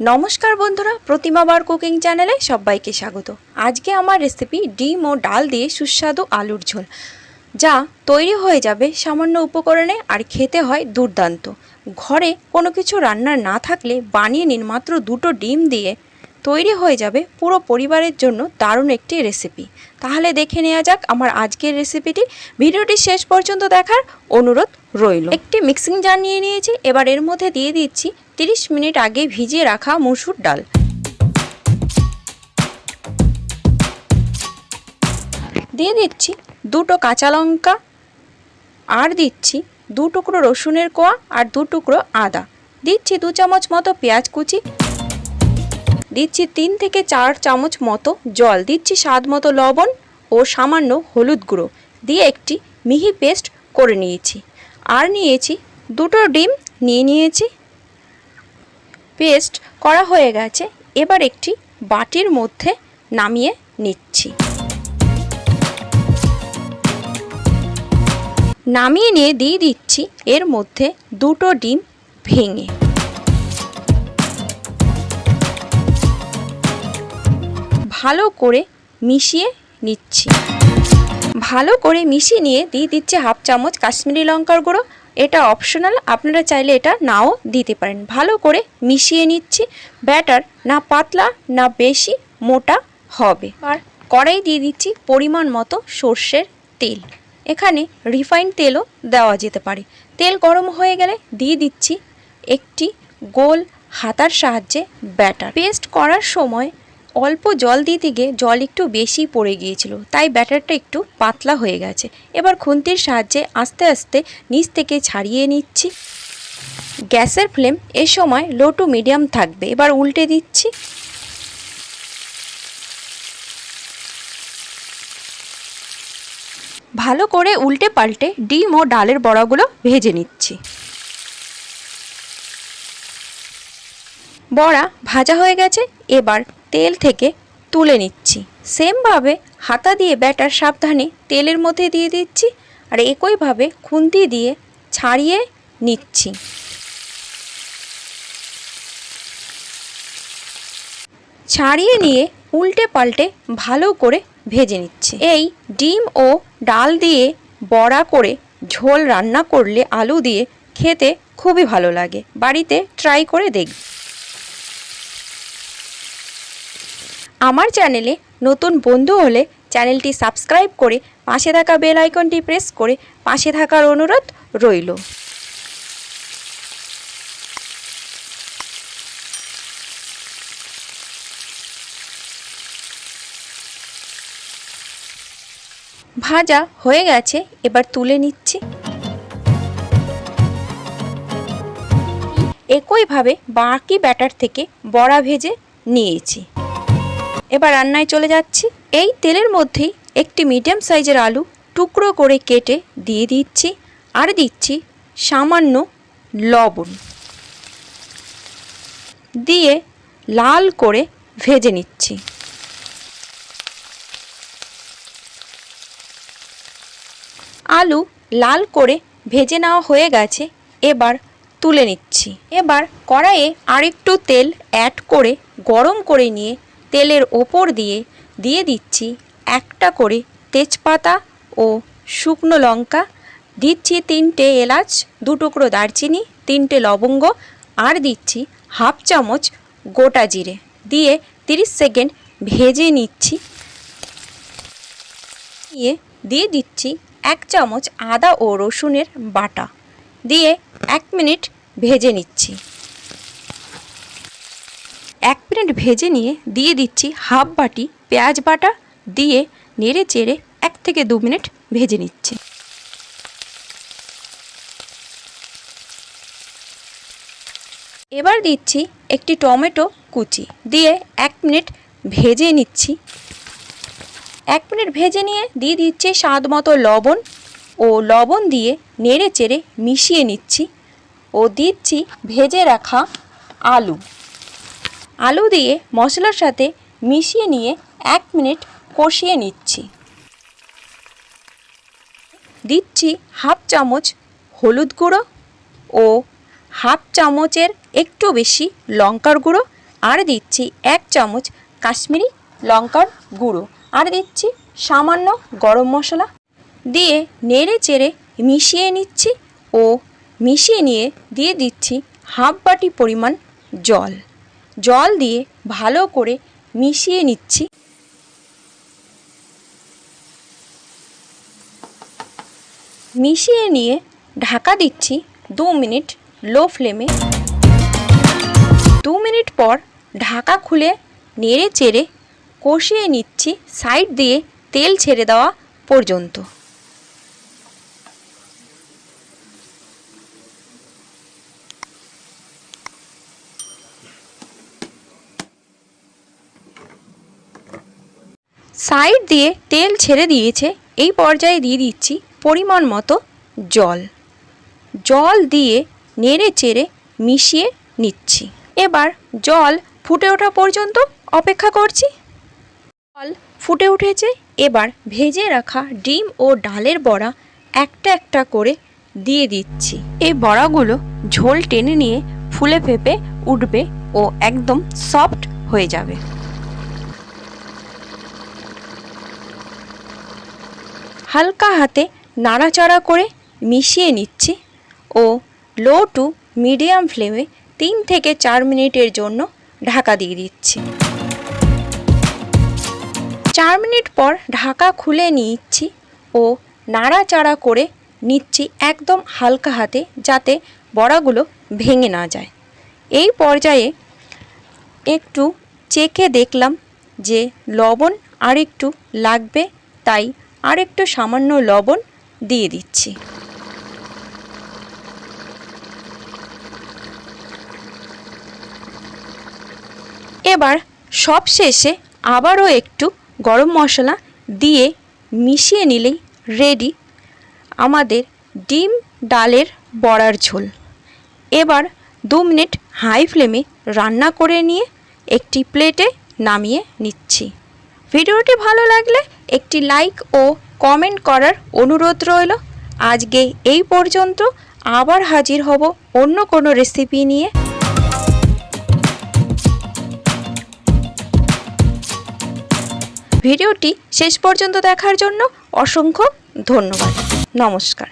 নমস্কার বন্ধুরা, প্রতিমা বার কুকিং চ্যানেলে সবাইকে স্বাগত। আজকে আমার রেসিপি ডিম ও ডাল দিয়ে সুস্বাদু আলুর ঝোল, যা তৈরি হয়ে যাবে সামান্য উপকরণে আর খেতে হয় দুর্দান্ত। ঘরে কোনো কিছু রান্নার না থাকলে বানিয়ে নিন মাত্র দুটো ডিম দিয়ে তৈরি হয়ে যাবে পুরো পরিবারের জন্য দারুণ একটি রেসিপি তাহলে দেখে নেওয়া যাক আমার আজকের রেসিপিটি ভিডিওটি শেষ পর্যন্ত দেখার অনুরোধ রইল। একটি মিক্সিং জার নিয়ে নিয়েছি, এবার এর মধ্যে দিয়ে দিচ্ছি 30 মিনিট আগে ভিজিয়ে রাখা মুসুর ডাল। দিয়ে দিচ্ছি দুটো কাঁচা লঙ্কা, আর দিচ্ছি দু টুকরো রসুনের কোয়া আর দু টুকরো আদা। দিচ্ছি দু চামচ মতো পেঁয়াজ কুচি দিচ্ছি তিন থেকে চার চামচ মতো জল, দিচ্ছি স্বাদ মতো লবণ ও সামান্য হলুদ গুঁড়ো দিয়ে একটি মিহি পেস্ট করে নিয়েছি। আর নিয়েছি দুটো ডিম নিয়ে নিয়েছি। পেস্ট করা হয়ে গেছে। এবার একটি বাটির মধ্যে নামিয়ে নিচ্ছি। নামিয়ে নিয়ে দিয়ে দিচ্ছি। এর মধ্যে দুটো ডিম ভেঙে ভালো করে মিশিয়ে নিচ্ছি। ভালো করে মিশিয়ে নিয়ে দিয়ে দিচ্ছে হাফ চামচ কাশ্মীরি লঙ্কার গুঁড়ো। এটা অপশনাল আপনারা চাইলে এটা নাও দিতে পারেন। ভালো করে মিশিয়ে নিচ্ছি। ব্যাটার না পাতলা না বেশি, মোটা হবে। আর কড়াই দিয়ে দিচ্ছি পরিমাণ মতো সর্ষের তেল। এখানে রিফাইন্ড তেলও দেওয়া যেতে পারে। তেল গরম হয়ে গেলে দিয়ে দিচ্ছি একটি গোল হাতার সাহায্যে ব্যাটার। পেস্ট করার সময় অল্প জল দিতে গিয়ে জল একটু বেশি পড়ে গিয়েছিল, তাই ব্যাটারটা একটু পাতলা হয়ে গেছে। এবার খুন্তির সাহায্যে আস্তে আস্তে নিচ থেকে ছাড়িয়ে নিচ্ছি। গ্যাসের ফ্লেম এ সময় লো টু মিডিয়াম থাকবে, এবার উল্টে দিচ্ছি। ভালো করে উল্টে পাল্টে ডিম ও ডালের বড়াগুলো ভেজে নিচ্ছি। বড়া ভাজা হয়ে গেছে, এবার তেল থেকে তুলে নিচ্ছি। সেমভাবে হাতা দিয়ে ব্যাটার সাবধানে তেলের মধ্যে দিয়ে দিচ্ছি আর একইভাবে খুন্তি দিয়ে ছাড়িয়ে নিচ্ছি। ছাড়িয়ে নিয়ে উল্টে পাল্টে ভালো করে ভেজে নিচ্ছে। এই ডিম ও ডাল দিয়ে বড়া করে ঝোল রান্না করলে আলু দিয়ে খেতে খুবই ভালো লাগে। বাড়িতে ট্রাই করে দেখবে। আমার চ্যানেলে নতুন বন্ধু হলে চ্যানেলটি সাবস্ক্রাইব করে পাশে থাকা বেল আইকনটি প্রেস করে পাশে থাকার অনুরোধ রইল। ভাজা হয়ে গেছে, এবার তুলে নিচ্ছি। একইভাবে বাকি ব্যাটার থেকে বড়া ভেজে নিয়েছি। এবার রান্নায় চলে যাচ্ছি। এই তেলের মধ্যেই একটি মিডিয়াম সাইজের আলু টুকরো করে কেটে দিয়ে দিচ্ছি আর দিচ্ছি সামান্য লবণ। দিয়ে লাল করে ভেজে নিচ্ছি। আলু লাল করে ভেজে নেওয়া হয়ে গেছে, এবার তুলে নিচ্ছি। এবার কড়াইয়ে আরেকটু তেল অ্যাড করে গরম করে নিয়ে তেলের ওপর দিয়ে দিয়ে দিচ্ছি একটা করে তেজপাতা ও শুকনো লঙ্কা। দিচ্ছি তিনটে এলাচ দু টুকরো দারচিনি, তিনটে লবঙ্গ আর দিচ্ছি হাফ চামচ গোটা জিরে। দিয়ে 30 সেকেন্ড ভেজে নিচ্ছি। দিয়ে দিয়ে দিচ্ছি এক চামচ আদা ও রসুনের বাটা। দিয়ে এক মিনিট ভেজে নিচ্ছি। এক মিনিট ভেজে নিয়ে দিয়ে দিচ্ছি হাফ বাটি পেঁয়াজ বাটা দিয়ে নেড়ে চেড়ে এক থেকে দু মিনিট ভেজে নিচ্ছি। এবার দিচ্ছি একটি টমেটো কুচি দিয়ে এক মিনিট ভেজে নিচ্ছি। এক মিনিট ভেজে নিয়ে দিয়ে দিচ্ছি স্বাদ মতো লবণ ও লবণ দিয়ে নেড়ে চেড়ে মিশিয়ে নিচ্ছি। ও দিচ্ছি ভেজে রাখা আলু। আলু দিয়ে মশলার সাথে মিশিয়ে নিয়ে এক মিনিট কষিয়ে নিচ্ছি। দিচ্ছি হাফ চামচ হলুদ গুঁড়ো ও হাফ চামচের একটু বেশি লঙ্কার গুঁড়ো আর দিচ্ছি এক চামচ কাশ্মীরি লঙ্কার গুঁড়ো আর দিচ্ছি সামান্য গরম মশলা দিয়ে নেড়ে চেড়ে মিশিয়ে নিচ্ছি ও মিশিয়ে নিয়ে দিয়ে দিচ্ছি হাফ বাটি পরিমাণ জল। জল দিয়ে ভালো করে মিশিয়ে নিচ্ছি। মিশিয়ে নিয়ে ঢাকা দিচ্ছি দু মিনিট লো ফ্লেমে। দু মিনিট পর ঢাকা খুলে নেড়ে চেড়ে কষিয়ে নিচ্ছি সাইড দিয়ে তেল ছেড়ে দেওয়া পর্যন্ত। সাইড দিয়ে তেল ছেড়ে দিয়েছে, এই পর্যায়ে দিয়ে দিচ্ছি পরিমাণ মতো জল। জল দিয়ে নেড়ে চেড়ে মিশিয়ে নিচ্ছি। এবার জল ফুটে ওঠা পর্যন্ত অপেক্ষা করছি। জল ফুটে উঠেছে, এবার ভেজে রাখা ডিম ও ডালের বড়া একটা একটা করে দিয়ে দিচ্ছি। এই বড়াগুলো ঝোল টেনে নিয়ে ফুলে ফেপে উঠবে ও একদম সফট হয়ে যাবে। হালকা হাতে নাড়াচাড়া করে মিশিয়ে নিচ্ছি ও লো টু মিডিয়াম ফ্লেমে তিন থেকে চার মিনিটের জন্য ঢাকা দিয়ে দিচ্ছি। চার মিনিট পর ঢাকা খুলে নিচ্ছি ও নাড়াচাড়া করে নিচ্ছি একদম হালকা হাতে যাতে বড়াগুলো ভেঙে না যায়। এই পর্যায়ে একটু চেখে দেখলাম যে লবণ আর একটু লাগবে, তাই আর একটু সামান্য লবণ দিয়ে দিচ্ছি। এবার সব শেষে আবারও একটু গরম মশলা দিয়ে মিশিয়ে নিলেই রেডি আমাদের ডিম ডালের বড়ার ঝোল। এবার দু মিনিট হাই ফ্লেমে রান্না করে নিয়ে একটি প্লেটে নামিয়ে নিচ্ছি। ভিডিওটি ভালো লাগলে একটি লাইক ও কমেন্ট করার অনুরোধ রইল। আজকে এই পর্যন্ত আবার হাজির হব অন্য কোনো রেসিপি নিয়ে। ভিডিওটি শেষ পর্যন্ত দেখার জন্য অসংখ্য ধন্যবাদ। নমস্কার।